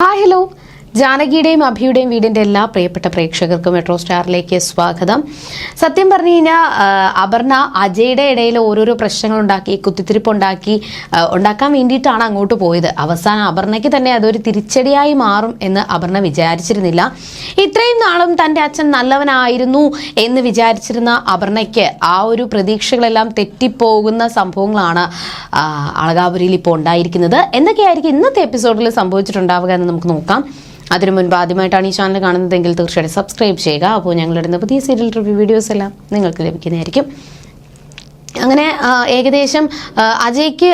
Hi hello ജാനകിയുടെയും അഭിയുടെയും വീടിന്റെ എല്ലാ പ്രിയപ്പെട്ട പ്രേക്ഷകർക്കും മെട്രോ സ്റ്റാറിലേക്ക് സ്വാഗതം. സത്യം പറഞ്ഞു കഴിഞ്ഞാൽ അപർണ അജയുടെ ഇടയിൽ ഓരോരോ പ്രശ്നങ്ങൾ ഉണ്ടാക്കി കുത്തിത്തിരിപ്പുണ്ടാക്കി ഉണ്ടാക്കി ഉണ്ടാക്കാൻ വേണ്ടിയിട്ടാണ് അങ്ങോട്ട് പോയത്. അവസാനം അപർണയ്ക്ക് തന്നെ അതൊരു തിരിച്ചടിയായി മാറും എന്ന് അപർണ വിചാരിച്ചിരുന്നില്ല. ഇത്രയും നാളും തന്റെ അച്ഛൻ നല്ലവനായിരുന്നു എന്ന് വിചാരിച്ചിരുന്ന അപർണയ്ക്ക് ആ ഒരു പ്രതീക്ഷകളെല്ലാം തെറ്റിപ്പോകുന്ന സംഭവങ്ങളാണ് അളകാപുരിയിൽ ഇപ്പോൾ ഉണ്ടായിരിക്കുന്നത്. എന്തൊക്കെയായിരിക്കും ഇന്നത്തെ എപ്പിസോഡിൽ സംഭവിച്ചിട്ടുണ്ടാവുക എന്ന് നമുക്ക് നോക്കാം. അതിനു മുൻപ് ആദ്യമായിട്ടാണ് ഈ ചാനൽ കാണുന്നതെങ്കിൽ തീർച്ചയായിട്ടും സബ്സ്ക്രൈബ് ചെയ്യുക. അപ്പോൾ ഞങ്ങളിടുന്ന പുതിയ സീരിയൽ റിവ്യൂ വീഡിയോസ് എല്ലാം നിങ്ങൾക്ക് ലഭിക്കുന്നതായിരിക്കും. അങ്ങനെ ഏകദേശം അജയ്ക്ക്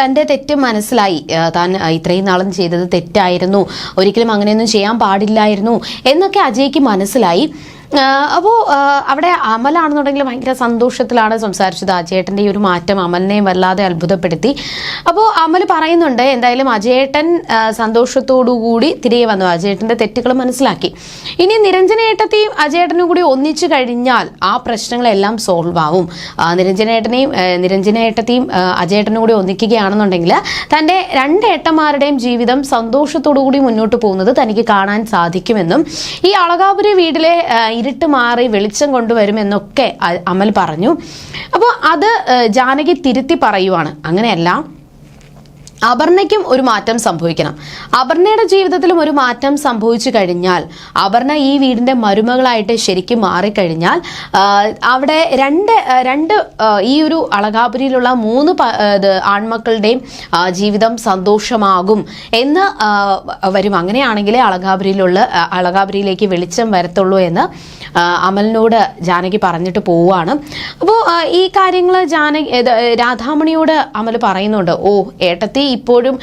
തന്റെ തെറ്റ് മനസ്സിലായി. താൻ ഇത്രയും നാളും ചെയ്തത് തെറ്റായിരുന്നു. ഒരിക്കലും അങ്ങനെയൊന്നും ചെയ്യാൻ പാടില്ലായിരുന്നു എന്നൊക്കെ അജയ്ക്ക് മനസ്സിലായി. അപ്പോൾ അവിടെ അമലാണെന്നുണ്ടെങ്കിൽ ഭയങ്കര സന്തോഷത്തിലാണ് സംസാരിച്ചത് അജയേട്ടന്റെ ഈ ഒരു മാറ്റം അമലിനെ വല്ലാതെ അത്ഭുതപ്പെടുത്തി. അപ്പോൾ അമൽ പറയുന്നുണ്ട് എന്തായാലും അജയേട്ടൻ സന്തോഷത്തോടുകൂടി തിരികെ വന്നു. അജയേട്ടന്റെ തെറ്റുകൾ മനസ്സിലാക്കി. ഇനി നിരഞ്ജനേട്ടത്തെയും അജയേട്ടനും കൂടി ഒന്നിച്ചു കഴിഞ്ഞാൽ ആ പ്രശ്നങ്ങളെല്ലാം സോൾവ് ആവും. നിരഞ്ജനേട്ടനെയും നിരഞ്ജനേട്ടത്തെയും അജയേട്ടനും കൂടി ഒന്നിക്കുകയാണെന്നുണ്ടെങ്കിൽ തന്റെ രണ്ട് ഏട്ടന്മാരുടെയും ജീവിതം സന്തോഷത്തോടു കൂടി മുന്നോട്ട് പോകുന്നത് തനിക്ക് കാണാൻ സാധിക്കുമെന്നും ഈ അളകാപുരി വീട്ടിലെ ഇരുട്ട് മാറി വെളിച്ചം കൊണ്ടുവരുമെന്നൊക്കെ അമൽ പറഞ്ഞു. അപ്പോൾ അത് ജാനകി തിരുത്തി പറയുവാണ്. അങ്ങനെയല്ല അപർണയ്ക്കും ഒരു മാറ്റം സംഭവിക്കണം. അപർണയുടെ ജീവിതത്തിലും ഒരു മാറ്റം സംഭവിച്ചു കഴിഞ്ഞാൽ അപർണ ഈ വീടിന്റെ മരുമകളായിട്ട് ശരിക്കും മാറിക്കഴിഞ്ഞാൽ അവിടെ രണ്ട് രണ്ട് ഈ ഒരു അളകാപുരിയിലുള്ള മൂന്ന് ആൺമക്കളുടെയും ജീവിതം സന്തോഷമാകും എന്ന് വരും. അങ്ങനെയാണെങ്കിലേ അളകാപുരിയിലുള്ള അളകാപുരിയിലേക്ക് വെളിച്ചം വരത്തുള്ളൂ എന്ന് അമലിനോട് ജാനകി പറഞ്ഞിട്ട് പോവുകയാണ്. അപ്പോൾ ഈ കാര്യങ്ങൾ ജാനകി രാധാമണിയോട് അമൽ പറയുന്നുണ്ട് ഓ ഏട്ടത്തി ഇപ്പോഴും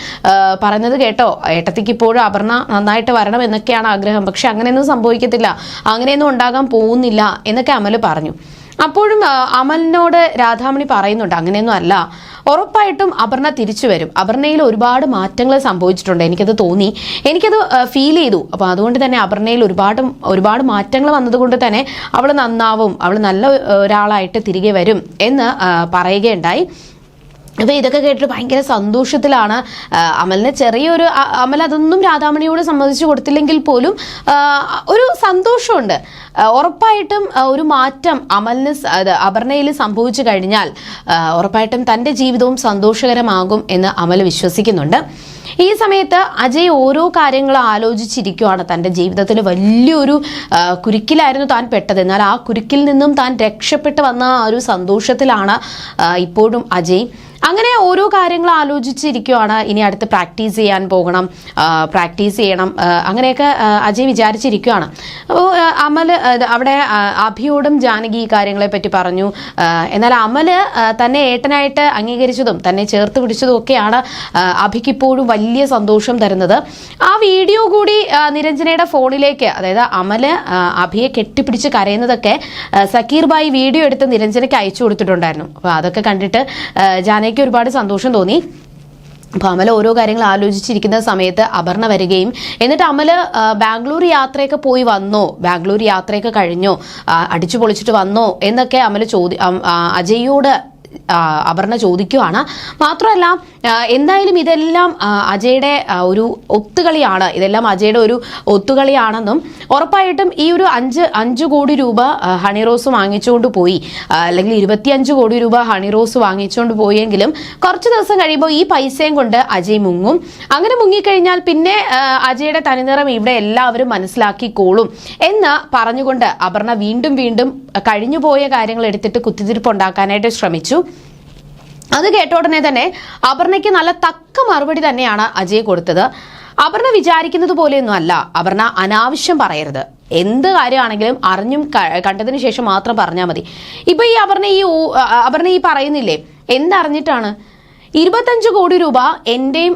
പറഞ്ഞത് കേട്ടോ ഏട്ടത്തിക്ക് ഇപ്പോഴും അപർണ നന്നായിട്ട് വരണം എന്നൊക്കെയാണ് ആഗ്രഹം. പക്ഷെ അങ്ങനെയൊന്നും സംഭവിക്കത്തില്ല. അങ്ങനെയൊന്നും ഉണ്ടാകാൻ പോകുന്നില്ല എന്നൊക്കെ അമൽ പറഞ്ഞു. അപ്പോഴും അമലിനോട് രാധാമണി പറയുന്നുണ്ട് അങ്ങനെയൊന്നും അല്ല. ഉറപ്പായിട്ടും അപർണ തിരിച്ചു വരും. അപർണയിൽ ഒരുപാട് മാറ്റങ്ങൾ സംഭവിച്ചിട്ടുണ്ട്. എനിക്കത് തോന്നി. എനിക്കത് ഫീൽ ചെയ്തു. അപ്പോൾ അതുകൊണ്ട് തന്നെ അപർണയിൽ ഒരുപാട് ഒരുപാട് മാറ്റങ്ങൾ വന്നതുകൊണ്ട് തന്നെ അവൾ നന്നാവും. അവൾ നല്ല ഒരാളായിട്ട് തിരികെ വരും എന്ന് പറയുകയുണ്ടായി. അപ്പോൾ ഇതൊക്കെ കേട്ടിട്ട് ഭയങ്കര സന്തോഷത്തിലാണ് അമലിന്. ചെറിയൊരു അമൽ അതൊന്നും രാധാമണിയോട് സമ്മതിച്ചു കൊടുത്തില്ലെങ്കിൽ പോലും ഒരു സന്തോഷമുണ്ട്. ഉറപ്പായിട്ടും ഒരു മാറ്റം അമലിന് അപർണയിൽ സംഭവിച്ചു കഴിഞ്ഞാൽ ഉറപ്പായിട്ടും തന്റെ ജീവിതവും സന്തോഷകരമാകും എന്ന് അമൽ വിശ്വസിക്കുന്നുണ്ട്. ഈ സമയത്ത് അജയ് ഓരോ കാര്യങ്ങളും ആലോചിച്ചിരിക്കുവാണ് തന്റെ ജീവിതത്തിൽ. വലിയൊരു കുരുക്കിലായിരുന്നു താൻ പെട്ടത്. എന്നാൽ ആ കുരുക്കിൽ നിന്നും താൻ രക്ഷപ്പെട്ട് വന്ന ആ ഒരു സന്തോഷത്തിലാണ് ഇപ്പോഴും അജയ്. അങ്ങനെ ഓരോ കാര്യങ്ങൾ ആലോചിച്ചിരിക്കുവാണ് ഇനി അടുത്ത് പ്രാക്ടീസ് ചെയ്യാൻ പോകണം പ്രാക്ടീസ് ചെയ്യണം അങ്ങനെയൊക്കെ അജയ് വിചാരിച്ചിരിക്കുവാണ്. അപ്പോൾ അമൽ അവിടെ അഭിയോടും ജാനകി ഈ കാര്യങ്ങളെ പറ്റി പറഞ്ഞു. എന്നാൽ അമൽ തന്നെ ഏട്ടനായിട്ട് അംഗീകരിച്ചതും തന്നെ ചേർത്ത് പിടിച്ചതും ഒക്കെയാണ് അഭിക്ക് ഇപ്പോഴും വലിയ സന്തോഷം തരുന്നത്. ആ വീഡിയോ കൂടി നിരഞ്ജനയുടെ ഫോണിലേക്ക് അതായത് അമൽ അഭിയെ കെട്ടിപ്പിടിച്ച് കരയുന്നതൊക്കെ സക്കീർ ബായി വീഡിയോ എടുത്ത് നിരഞ്ജനയ്ക്ക് അയച്ചു കൊടുത്തിട്ടുണ്ടായിരുന്നു. അപ്പോൾ അതൊക്കെ കണ്ടിട്ട് ആ, ജാനകിക്ക് ഒരുപാട് സന്തോഷം തോന്നി. അപ്പോൾ അമല ഓരോ കാര്യങ്ങൾ ആലോചിച്ചിരിക്കുന്ന സമയത്ത് അപർണ വരികയും എന്നിട്ട് അമല ബാംഗ്ലൂർ യാത്രയൊക്കെ പോയി വന്നോ? ബാംഗ്ലൂർ യാത്രയൊക്കെ കഴിഞ്ഞോ? അടിച്ചു പൊളിച്ചിട്ട് വന്നോ? എന്നൊക്കെ അമല ചോദി അജയ്യോട് അപർണ ചോദിക്കുവാണ്. മാത്രമല്ല എന്തായാലും ഇതെല്ലാം അജയുടെ ഒരു ഒത്തുകളിയാണ്. ഇതെല്ലാം അജയുടെ ഒരു ഒത്തുകളിയാണെന്നും ഉറപ്പായിട്ടും ഈ ഒരു അഞ്ച് അഞ്ച് കോടി രൂപ ഹണി റോസ് വാങ്ങിച്ചുകൊണ്ട് പോയി. അല്ലെങ്കിൽ ഇരുപത്തിയഞ്ച് കോടി രൂപ ഹണി റോസ് വാങ്ങിച്ചുകൊണ്ട് പോയെങ്കിലും കുറച്ച് ദിവസം കഴിയുമ്പോൾ ഈ പൈസയും കൊണ്ട് അജയ് മുങ്ങും. അങ്ങനെ മുങ്ങിക്കഴിഞ്ഞാൽ പിന്നെ അജയുടെ തനിനിറം ഇവിടെ എല്ലാവരും മനസ്സിലാക്കിക്കോളും എന്ന് പറഞ്ഞുകൊണ്ട് അപർണ വീണ്ടും വീണ്ടും കഴിഞ്ഞുപോയ കാര്യങ്ങൾ എടുത്തിട്ട് കുത്തിതിരിപ്പ് ഉണ്ടാക്കാനായിട്ട് ശ്രമിച്ചു. അത് കേട്ട ഉടനെ തന്നെ അപർണയ്ക്ക് നല്ല തക്ക മറുപടി തന്നെയാണ് അജയ് കൊടുത്തത്. അപർണ വിചാരിക്കുന്നത് പോലെയൊന്നും അല്ല. അപർണ അനാവശ്യം പറയരുത്. എന്ത് കാര്യമാണെങ്കിലും അറിഞ്ഞും കണ്ടതിന് ശേഷം മാത്രം പറഞ്ഞാൽ മതി. ഇപ്പൊ ഈ അപർണ ഈ അപർണ ഈ പറയുന്നില്ലേ? എന്തറിഞ്ഞിട്ടാണ്? ഇരുപത്തഞ്ച് കോടി രൂപ എന്റെയും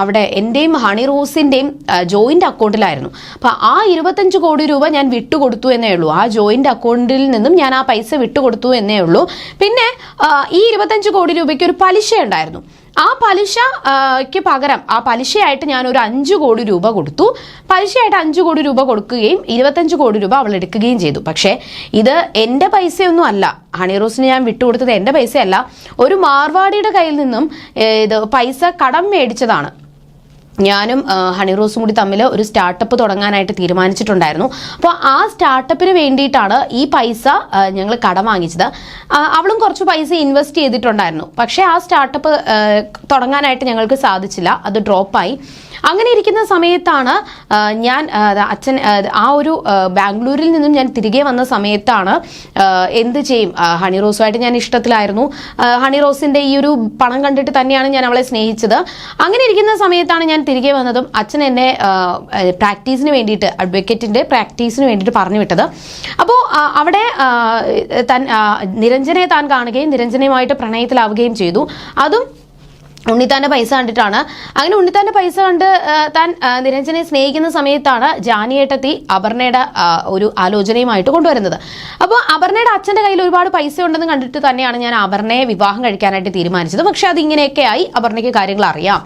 അവിടെ എന്റെയും ഹണി റോസിന്റെയും ജോയിന്റ് അക്കൗണ്ടിലായിരുന്നു. അപ്പം ആ ഇരുപത്തഞ്ച് കോടി രൂപ ഞാൻ വിട്ടുകൊടുത്തു എന്നേ ഉള്ളൂ. ആ ജോയിന്റ് അക്കൗണ്ടിൽ നിന്നും ഞാൻ ആ പൈസ വിട്ടുകൊടുത്തു എന്നേ ഉള്ളൂ. പിന്നെ ഈ ഇരുപത്തഞ്ച് കോടി രൂപയ്ക്ക് ഒരു പലിശ ഉണ്ടായിരുന്നു ആ പലിശയ്ക്ക് പകരം ആ പലിശയായിട്ട് ഞാൻ ഒരു അഞ്ച് കോടി രൂപ കൊടുത്തു. പലിശയായിട്ട് അഞ്ച് കോടി രൂപ കൊടുക്കുകയും ഇരുപത്തഞ്ച് കോടി രൂപ അവൾ എടുക്കുകയും ചെയ്തു. പക്ഷേ ഇത് എന്റെ പൈസയൊന്നും അല്ല. ഹണി റോസിന് ഞാൻ വിട്ടുകൊടുത്തത് എന്റെ പൈസയല്ല. ഒരു മാർവാടിയുടെ കയ്യിൽ നിന്നും ഇത് പൈസ കടം മേടിച്ചതാണ്. ഞാനും ഹണി റോസും കൂടി തമ്മിൽ ഒരു സ്റ്റാർട്ടപ്പ് തുടങ്ങാനായിട്ട് തീരുമാനിച്ചിട്ടുണ്ടായിരുന്നു. അപ്പോൾ ആ സ്റ്റാർട്ടപ്പിന് വേണ്ടിയിട്ടാണ് ഈ പൈസ ഞങ്ങൾ കടം വാങ്ങിച്ചത്. അവളും കുറച്ച് പൈസ ഇൻവെസ്റ്റ് ചെയ്തിട്ടുണ്ടായിരുന്നു. പക്ഷേ ആ സ്റ്റാർട്ടപ്പ് തുടങ്ങാനായിട്ട് ഞങ്ങൾക്ക് സാധിച്ചില്ല. അത് ഡ്രോപ്പായി. അങ്ങനെ ഇരിക്കുന്ന സമയത്താണ് ഞാൻ അച്ഛൻ ആ, ഒരു ബാംഗ്ലൂരിൽ നിന്നും ഞാൻ തിരികെ വന്ന സമയത്താണ് എന്ത് ചെയ്യും? ഹണി റോസുമായിട്ട് ഞാൻ ഇഷ്ടത്തിലായിരുന്നു. ഹണി റോസിന്റെ ഈ ഒരു പണം കണ്ടിട്ട് തന്നെയാണ് ഞാൻ അവളെ സ്നേഹിച്ചത്. അങ്ങനെ ഇരിക്കുന്ന സമയത്താണ് ഞാൻ തിരികെ വന്നതും അച്ഛൻ എന്നെ പ്രാക്ടീസിന് വേണ്ടിയിട്ട് അഡ്വക്കേറ്റിന്റെ പ്രാക്ടീസിന് വേണ്ടിയിട്ട് പറഞ്ഞു വിട്ടത്. അപ്പോൾ അവിടെ തൻ നിരഞ്ജനെ താൻ കാണുകയും നിരഞ്ജനയുമായിട്ട് പ്രണയത്തിലാവുകയും ചെയ്തു. അതും ഉണ്ണിത്താന്റെ പൈസ കണ്ടിട്ടാണ്. അങ്ങനെ ഉണ്ണിത്താന്റെ പൈസ കണ്ട് താൻ നിരഞ്ജനെ സ്നേഹിക്കുന്ന സമയത്താണ് ജാനിയേട്ടത്തി അപർണയുടെ ഒരു ആലോചനയുമായിട്ട് കൊണ്ടുവരുന്നത്. അപ്പോൾ അപർണയുടെ അച്ഛന്റെ കയ്യിൽ ഒരുപാട് പൈസ ഉണ്ടെന്ന് കണ്ടിട്ട് തന്നെയാണ് ഞാൻ അപർണയെ വിവാഹം കഴിക്കാനായിട്ട് തീരുമാനിച്ചത്. പക്ഷെ അതിങ്ങനെയൊക്കെ ആയി അപർണയ്ക്ക് കാര്യങ്ങൾ അറിയാം.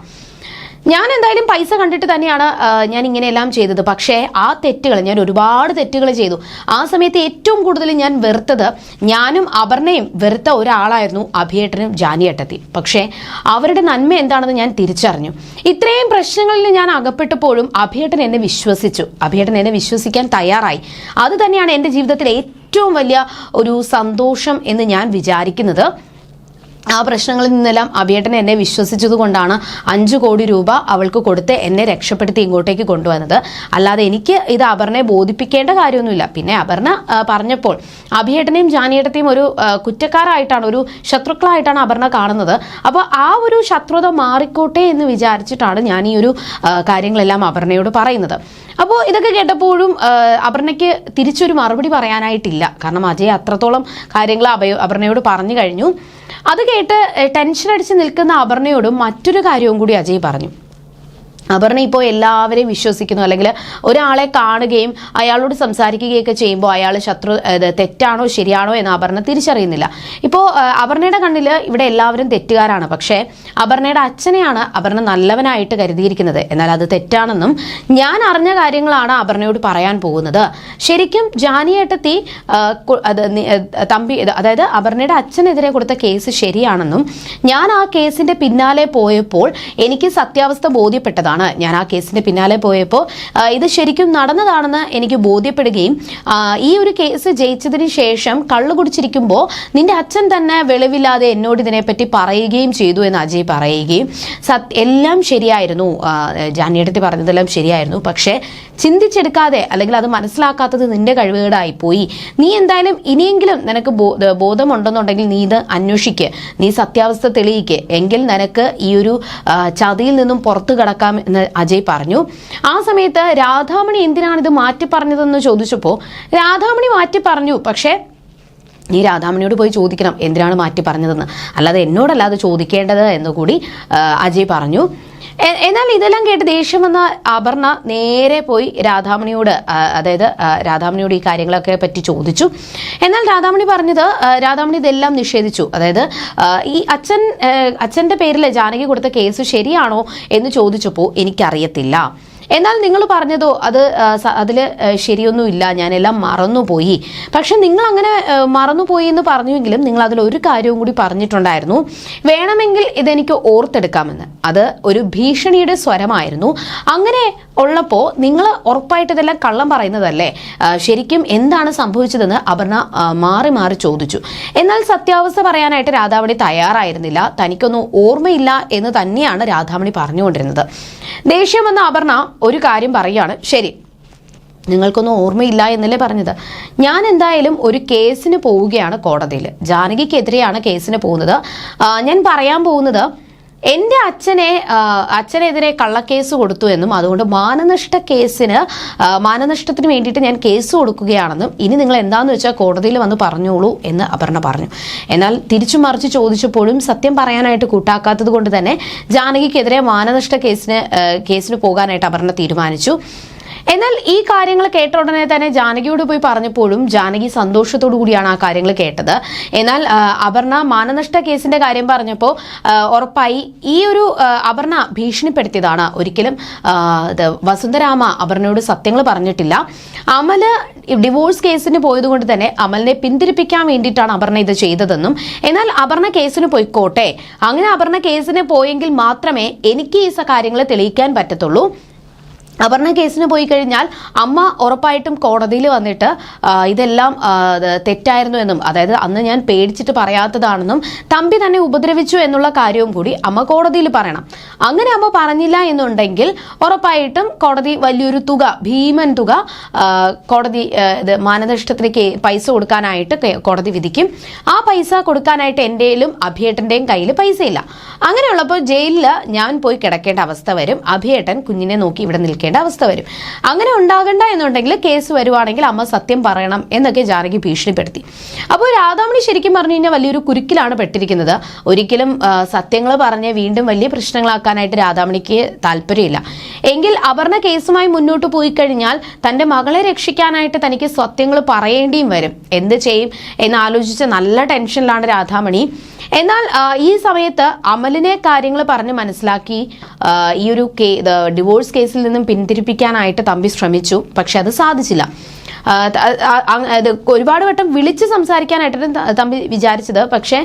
ഞാൻ എന്തായാലും പൈസ കണ്ടിട്ട് തന്നെയാണ് ഞാൻ ഇങ്ങനെയെല്ലാം ചെയ്തത്. പക്ഷേ ആ തെറ്റുകൾ ഞാൻ ഒരുപാട് തെറ്റുകൾ ചെയ്തു. ആ സമയത്ത് ഏറ്റവും കൂടുതൽ ഞാൻ വെറുത്തത് ഞാനും അപർണയും വെറുത്ത ഒരാളായിരുന്നു അഭിയേട്ടനും ജാനിയേട്ടത്തി. പക്ഷേ അവരുടെ നന്മ എന്താണെന്ന് ഞാൻ തിരിച്ചറിഞ്ഞു. ഇത്രയും പ്രശ്നങ്ങളിൽ ഞാൻ അകപ്പെട്ടപ്പോഴും അഭിയേട്ടൻ എന്നെ വിശ്വസിച്ചു. അഭിയേട്ടൻ എന്നെ വിശ്വസിക്കാൻ തയ്യാറായി. അത് തന്നെയാണ് എന്റെ ജീവിതത്തിലെ ഏറ്റവും വലിയ ഒരു സന്തോഷം എന്ന് ഞാൻ വിചാരിക്കുന്നത്. ആ പ്രശ്നങ്ങളിൽ നിന്നെല്ലാം അഭിയേട്ടൻ എന്നെ വിശ്വസിച്ചത് കൊണ്ടാണ് അഞ്ച് കോടി രൂപ അവൾക്ക് കൊടുത്ത് എന്നെ രക്ഷപ്പെടുത്തി ഇങ്ങോട്ടേക്ക് കൊണ്ടുവന്നത്. അല്ലാതെ എനിക്ക് ഇത് അപർണയെ ബോധിപ്പിക്കേണ്ട കാര്യമൊന്നുമില്ല. പിന്നെ അപർണ പറഞ്ഞപ്പോൾ അഭിയേട്ടനെയും ജാനിയേട്ടത്തെയും ഒരു കുറ്റക്കാരായിട്ടാണ് ഒരു ശത്രുക്കളായിട്ടാണ് അപർണ കാണുന്നത്. അപ്പോൾ ആ ഒരു ശത്രുത മാറിക്കോട്ടെ എന്ന് വിചാരിച്ചിട്ടാണ് ഞാൻ ഈ ഒരു കാര്യങ്ങളെല്ലാം അപർണയോട് പറയുന്നത്. അപ്പോൾ ഇതൊക്കെ കേട്ടപ്പോഴും അപർണയ്ക്ക് തിരിച്ചൊരു മറുപടി പറയാനായിട്ടില്ല. കാരണം അജയ് അത്രത്തോളം കാര്യങ്ങൾ അഭയ അപർണയോട് പറഞ്ഞു കഴിഞ്ഞു. അത് കേട്ട് ടെൻഷൻ അടിച്ച് നിൽക്കുന്ന അപർണയോടും മറ്റൊരു കാര്യവും കൂടി അജയ് പറഞ്ഞു. അപർണ ഇപ്പോൾ എല്ലാവരെയും വിശ്വസിക്കുന്നു. അല്ലെങ്കിൽ ഒരാളെ കാണുകയും അയാളോട് സംസാരിക്കുകയൊക്കെ ചെയ്യുമ്പോൾ അയാൾ ശത്രു തെറ്റാണോ ശരിയാണോ എന്ന് അപർണ തിരിച്ചറിയുന്നില്ല. ഇപ്പോൾ അപർണയുടെ കണ്ണിൽ ഇവിടെ എല്ലാവരും തെറ്റുകാരാണ്. പക്ഷേ അപർണയുടെ അച്ഛനെയാണ് അപർണ നല്ലവനായിട്ട് കരുതിയിരിക്കുന്നത്. എന്നാൽ അത് തെറ്റാണെന്നും ഞാൻ അറിഞ്ഞ കാര്യങ്ങളാണ് അപർണയോട് പറയാൻ പോകുന്നത്. ശരിക്കും ജാനിയേട്ടത്തി തീ തമ്പി അതായത് അപർണയുടെ അച്ഛനെതിരെ കൊടുത്ത കേസ് ശരിയാണെന്നും ഞാൻ ആ കേസിന്റെ പിന്നാലെ പോയപ്പോൾ എനിക്ക് സത്യാവസ്ഥ ബോധ്യപ്പെട്ടതാണ്. ഞാൻ ആ കേസിന്റെ പിന്നാലെ പോയപ്പോൾ ഇത് ശരിക്കും നടന്നതാണെന്ന് എനിക്ക് ബോധ്യപ്പെടുകയും ഈ ഒരു കേസ് ജയിച്ചതിന് ശേഷം കള്ളു കുടിച്ചിരിക്കുമ്പോൾ നിന്റെ അച്ഛൻ തന്നെ വെളിവില്ലാതെ എന്നോട് ഇതിനെപ്പറ്റി പറയുകയും ചെയ്തു എന്ന് അജയ് പറയുകയും സത് എല്ലാം ശരിയായിരുന്നു. ആ, പറഞ്ഞതെല്ലാം ശരിയായിരുന്നു. പക്ഷേ ചിന്തിച്ചെടുക്കാതെ അല്ലെങ്കിൽ അത് മനസ്സിലാക്കാത്തത് നിന്റെ കഴിവുകേടായി പോയി നീ എന്തായാലും ഇനിയെങ്കിലും നിനക്ക് ബോധമുണ്ടെന്നുണ്ടെങ്കിൽ നീ ഇത് അന്വേഷിക്ക്. നീ സത്യാവസ്ഥ തെളിയിക്ക്. എങ്കിൽ നിനക്ക് ഈ ഒരു ചതിയിൽ നിന്നും പുറത്തു കടക്കാം എന്ന് അജയ് പറഞ്ഞു. ആ സമയത്ത് രാധാമണി എന്തിനാണ് ഇത് മാറ്റി പറഞ്ഞതെന്ന് ചോദിച്ചപ്പോൾ രാധാമണി മാറ്റി പറഞ്ഞു. പക്ഷേ നീ രാധാമണിയോട് പോയി ചോദിക്കണം എന്തിനാണ് മാറ്റി പറഞ്ഞതെന്ന്. അല്ലാതെ എന്നോടല്ല അത് ചോദിക്കേണ്ടത് എന്ന് കൂടി അജയ് പറഞ്ഞു. എന്നാൽ ഇതെല്ലാം കേട്ട് ദേഷ്യം വന്ന അപർണ നേരെ പോയി രാധാമണിയോട് അതായത് രാധാമണിയോട് ഈ കാര്യങ്ങളൊക്കെ പറ്റി ചോദിച്ചു. എന്നാൽ രാധാമണി പറഞ്ഞത് രാധാമണി ഇതെല്ലാം നിഷേധിച്ചു. അതായത് ഈ അച്ഛൻ അച്ഛന്റെ പേരിൽ ജാനകി കൊടുത്ത കേസ് ശരിയാണോ എന്ന് ചോദിച്ചപ്പോൾ എനിക്കറിയത്തില്ല. എന്നാൽ നിങ്ങൾ പറഞ്ഞതോ അത് അതിൽ ശരിയൊന്നുമില്ല ഞാനെല്ലാം മറന്നുപോയി. പക്ഷെ നിങ്ങൾ അങ്ങനെ മറന്നുപോയി എന്ന് പറഞ്ഞുവെങ്കിലും നിങ്ങൾ അതിൽ ഒരു കാര്യവും കൂടി പറഞ്ഞിട്ടുണ്ടായിരുന്നു. വേണമെങ്കിൽ ഇതെനിക്ക് ഓർത്തെടുക്കാമെന്ന്. അത് ഒരു ഭീഷണിയുടെ സ്വരമായിരുന്നു. അങ്ങനെ ഉള്ളപ്പോൾ നിങ്ങൾ ഉറപ്പായിട്ട് ഇതെല്ലാം കള്ളം പറയുന്നതല്ലേ? ശരിക്കും എന്താണ് സംഭവിച്ചതെന്ന് അപർണ മാറി മാറി ചോദിച്ചു. എന്നാൽ സത്യാവസ്ഥ പറയാനായിട്ട് രാധാമണി തയ്യാറായിരുന്നില്ല. തനിക്കൊന്നും ഓർമ്മയില്ല എന്ന് തന്നെയാണ് രാധാമണി പറഞ്ഞുകൊണ്ടിരുന്നത്. ദേഷ്യം വന്ന അപർണ ഒരു കാര്യം പറയുകയാണ് ശരി. നിങ്ങൾക്കൊന്നും ഓർമ്മയില്ല എന്നല്ലേ പറഞ്ഞത്. ഞാൻ എന്തായാലും ഒരു കേസിന് പോവുകയാണ് കോടതിയിൽ. ജാനകിക്കെതിരെയാണ് കേസിന് പോകുന്നത്. ഞാൻ പറയാൻ പോകുന്നത് എന്റെ അച്ഛനെ അച്ഛനെതിരെ കള്ളക്കേസ് കൊടുത്തു എന്നും അതുകൊണ്ട് മാനനഷ്ട കേസിന് മാനനഷ്ടത്തിന് വേണ്ടിയിട്ട് ഞാൻ കേസ് കൊടുക്കുകയാണെന്നും ഇനി നിങ്ങൾ എന്താന്ന് വെച്ചാൽ കോടതിയിൽ വന്ന് പറഞ്ഞോളൂ എന്ന് അപർണ പറഞ്ഞു. എന്നാൽ തിരിച്ചു മറിച്ച് ചോദിച്ചപ്പോഴും സത്യം പറയാനായിട്ട് കൂട്ടാക്കാത്തത് കൊണ്ട് തന്നെ ജാനകിക്കെതിരെ മാനനഷ്ട കേസിന് കേസിന് പോകാനായിട്ട് അപർണ തീരുമാനിച്ചു. എന്നാൽ ഈ കാര്യങ്ങൾ കേട്ട ഉടനെ തന്നെ ജാനകിയോട് പോയി പറഞ്ഞപ്പോഴും ജാനകി സന്തോഷത്തോടു കൂടിയാണ് ആ കാര്യങ്ങൾ കേട്ടത്. എന്നാൽ അപർണ മാനനഷ്ട കേസിന്റെ കാര്യം പറഞ്ഞപ്പോൾ ഉറപ്പായി ഈ ഒരു അപർണ ഭീഷണിപ്പെടുത്തിയതാണ്. ഒരിക്കലും വസുന്ധരാമ അപർണയോട് സത്യങ്ങൾ പറഞ്ഞിട്ടില്ല. അമൽ ഡിവോഴ്സ് കേസിന് പോയതുകൊണ്ട് തന്നെ അമലിനെ പിന്തിരിപ്പിക്കാൻ വേണ്ടിയിട്ടാണ് അപർണ ഇത് ചെയ്തതെന്നും എന്നാൽ അപർണ കേസിന് പോയിക്കോട്ടെ. അങ്ങനെ അപർണ കേസിന് പോയെങ്കിൽ മാത്രമേ എനിക്ക് ഈ കാര്യങ്ങൾ തെളിയിക്കാൻ പറ്റത്തുള്ളൂ. അപർണ കേസിന് പോയി കഴിഞ്ഞാൽ അമ്മ ഉറപ്പായിട്ടും കോടതിയിൽ വന്നിട്ട് ഇതെല്ലാം തെറ്റായിരുന്നു എന്നും അതായത് അന്ന് ഞാൻ പേടിച്ചിട്ട് പറയാത്തതാണെന്നും തമ്പി തന്നെ ഉപദ്രവിച്ചു എന്നുള്ള കാര്യവും കൂടി അമ്മ കോടതിയിൽ പറയണം. അങ്ങനെ അമ്മ പറഞ്ഞില്ല എന്നുണ്ടെങ്കിൽ ഉറപ്പായിട്ടും കോടതി വലിയൊരു തുക ഭീമൻ തുക കോടതി ഇത് പൈസ കൊടുക്കാനായിട്ട് കോടതി വിധിക്കും. ആ പൈസ കൊടുക്കാനായിട്ട് എന്റെയിലും അഭിയേട്ടന്റെയും കയ്യിൽ പൈസയില്ല. അങ്ങനെയുള്ളപ്പോൾ ജയിലിൽ ഞാൻ പോയി കിടക്കേണ്ട അവസ്ഥ വരും. അഭിയേട്ടൻ കുഞ്ഞിനെ നോക്കി ഇവിടെ നിൽക്കേണ്ട അവസ്ഥ വരും. അങ്ങനെ ഉണ്ടാകണ്ട എന്നുണ്ടെങ്കിൽ കേസ് വരുവാണെങ്കിൽ അമ്മ സത്യം പറയണം എന്നൊക്കെ ജാനകി ഭീഷണിപ്പെടുത്തി. അപ്പോൾ രാധാമണി ശരിക്കും പറഞ്ഞു കഴിഞ്ഞാൽ വലിയൊരു കുരുക്കിലാണ് പെട്ടിരിക്കുന്നത്. ഒരിക്കലും സത്യങ്ങൾ പറഞ്ഞ് വീണ്ടും വലിയ പ്രശ്നങ്ങളാക്കാനായിട്ട് രാധാമണിക്ക് താല്പര്യമില്ല. എങ്കിൽ അപർണ കേസുമായി മുന്നോട്ട് പോയി കഴിഞ്ഞാൽ തന്റെ മകളെ രക്ഷിക്കാനായിട്ട് തനിക്ക് സത്യങ്ങൾ പറയേണ്ടിയും വരും. എന്ത് ചെയ്യും എന്ന് ആലോചിച്ച് നല്ല ടെൻഷനിലാണ് രാധാമണി. എന്നാൽ ഈ സമയത്ത് അമലിനെ കാര്യങ്ങൾ പറഞ്ഞ് മനസ്സിലാക്കി ഈ ഒരു ഡിവോഴ്സ് കേസിൽ നിന്നും പിന്തിരിപ്പിക്കാനായിട്ട് തമ്പി ശ്രമിച്ചു. പക്ഷെ അത് സാധിച്ചില്ല. ഒരുപാട് വട്ടം വിളിച്ച് സംസാരിക്കാനായിട്ടാണ് തമ്പി വിചാരിച്ചത്. പക്ഷേ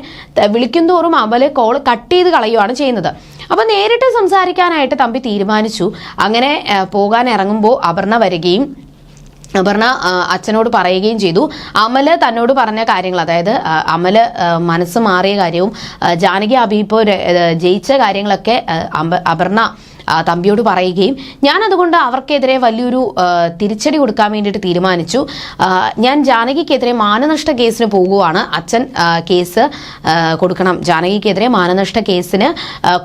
വിളിക്കുന്തോറും അമൽ കോൾ കട്ട് ചെയ്ത് കളയുകയാണ് ചെയ്യുന്നത്. അപ്പം നേരിട്ട് സംസാരിക്കാനായിട്ട് തമ്പി തീരുമാനിച്ചു. അങ്ങനെ പോകാൻ ഇറങ്ങുമ്പോൾ അപർണ വരികയും അപർണ അച്ഛനോട് പറയുകയും ചെയ്തു. അമൽ തന്നോട് പറഞ്ഞ കാര്യങ്ങൾ അതായത് അമൽ മനസ്സ് മാറിയ കാര്യവും ജാനകി അബി ജയിച്ച കാര്യങ്ങളൊക്കെ അപർണ തമ്പിയോട് പറയുകയും ഞാൻ അതുകൊണ്ട് അവർക്കെതിരെ വലിയൊരു തിരിച്ചടി കൊടുക്കാൻ വേണ്ടിയിട്ട് തീരുമാനിച്ചു. ഞാൻ ജാനകിക്കെതിരെ മാനനഷ്ട കേസിന് പോകുവാണ്. അച്ഛൻ കേസ് കൊടുക്കണം. ജാനകിക്കെതിരെ മാനനഷ്ട കേസിന്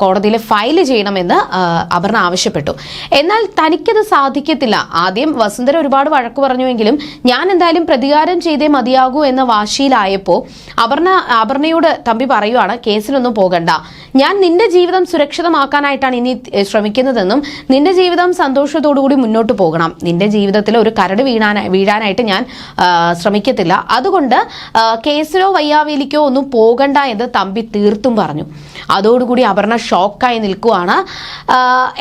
കോടതിയിൽ ഫയൽ ചെയ്യണമെന്ന് അപർണ ആവശ്യപ്പെട്ടു. എന്നാൽ തനിക്കത് സാധിക്കത്തില്ല. ആദ്യം വസുന്ധര ഒരുപാട് വഴക്ക് പറഞ്ഞുവെങ്കിലും ഞാൻ എന്തായാലും പ്രതികാരം ചെയ്തേ മതിയാകൂ എന്ന വാശിയിലായപ്പോൾ അപർണ അപർണയോട് തമ്പി പറയുവാണ് കേസിലൊന്നും പോകണ്ട. ഞാൻ നിന്റെ ജീവിതം സുരക്ഷിതമാക്കാനായിട്ടാണ് ഇനി ഏഹ്, ശ്രമിക്കുന്നതെന്നും നിന്റെ ജീവിതം സന്തോഷത്തോടുകൂടി മുന്നോട്ട് പോകണം. നിന്റെ ജീവിതത്തിൽ ഒരു കരട് വീണാൻ വീഴാനായിട്ട് ഞാൻ ശ്രമിക്കത്തില്ല. അതുകൊണ്ട് കേസിലോ വയ്യാവേലിക്കോ ഒന്നും പോകണ്ട എന്ന് തമ്പി തീർത്തും പറഞ്ഞു. അതോടുകൂടി അപർണ ഷോക്കായി നിൽക്കുവാണ്.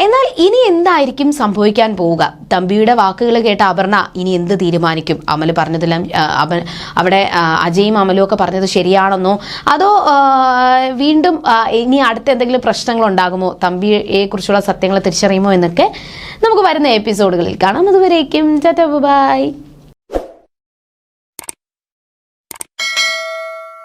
എന്നാൽ ഇനി എന്തായിരിക്കും സംഭവിക്കാൻ പോവുക? തമ്പിയുടെ വാക്കുകൾ കേട്ട അപർണ ഇനി എന്ത് തീരുമാനിക്കും? അമൽ പറഞ്ഞതെല്ലാം അവിടെ അജയും അമലും ഒക്കെ പറഞ്ഞത് ശരിയാണെന്നോ? അതോ വീണ്ടും ഇനി അടുത്ത എന്തെങ്കിലും പ്രശ്നങ്ങൾ ഉണ്ടാകുമോ? തമ്പിയെ കുറിച്ചുള്ള സത്യങ്ങൾ തിരിച്ചറിയുമോ എന്നൊക്കെ നമുക്ക് വരുന്ന എപ്പിസോഡുകളിൽ കാണാം. അതുവരേക്കും ബൈ.